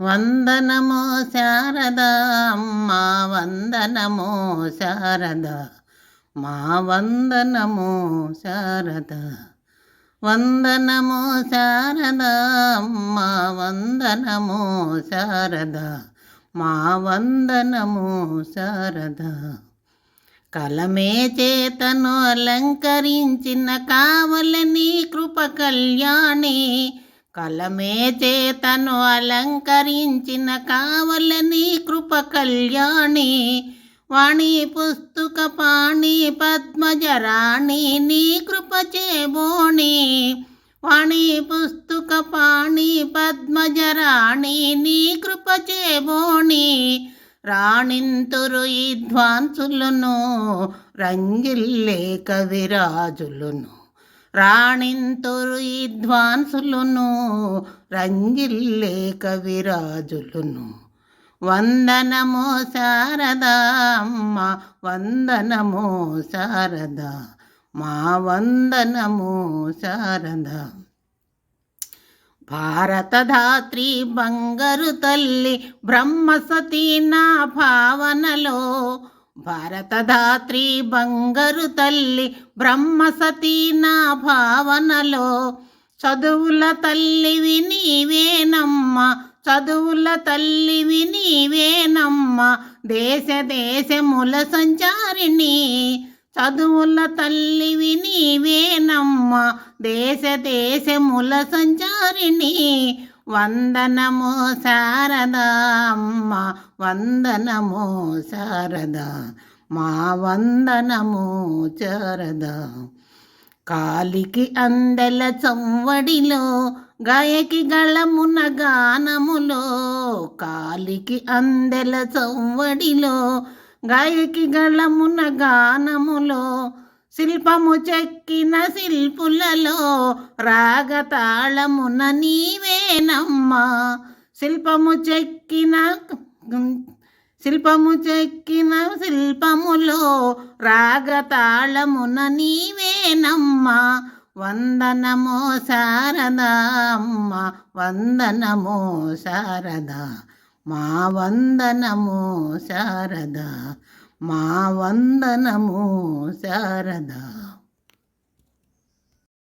వందనమో శారద అమ్మా వందనమో శారద. మా వందనమో శారద. వందనమో శారద అమ్మా వందనమో శారద. మా వందనమో శారద. కలమే చేతను అలంకరించిన కావలని కృప కళ్యాణి కలమే చేతను అలంకరించిన కావలని కృప కళ్యాణి వాణి పుస్తక పాణి పద్మజరాణి నీ కృప చేబోణి వాణి పుస్తక పాణి పద్మజరాణి నీ కృప చేబోణి రాణింతురు ఈ ధ్వాంసులను రంగిల్లే కవిరాజులను రాణింతురు ఈ ధ్వాంసులను రంగిల్లే కవిరాజులను. వందనమో శారదా అమ్మ వందనమో మా వందనమో శారద. భారతధాత్రి బంగారు తల్లి బ్రహ్మసతీ నా భావనలో భారతధాత్రి బంగారు తల్లి బ్రహ్మసతీ నా భావనలో చదువుల తల్లివి నీవేనమ్మ చదువుల తల్లివి నీవేనమ్మ దేశ దేశముల సంచారిణి చదువుల తల్లివి నీవేనమ్మ దేశ దేశముల సంచారిణి. వందనమో శారదమ్మ వందనము వందనమో శారదా మా వందనము శారదా. కాలికి అందెల చంవడిలో గాయకి గళమున గానములో కాలికి అందెల చంవడిలో గాయకి గళమున గానములో శిల్పము చెక్కిన శిల్పులలో రాగతాళమున నీవేనమ్మా. శిల్పము చెక్కిన శిల్పము చెక్కిన శిల్పములో రాగతాళమున నీవేనమ్మా. వందనమో శారదా అమ్మ వందనమో శారదా. మా వందనము శారద మా వందనము శారదా.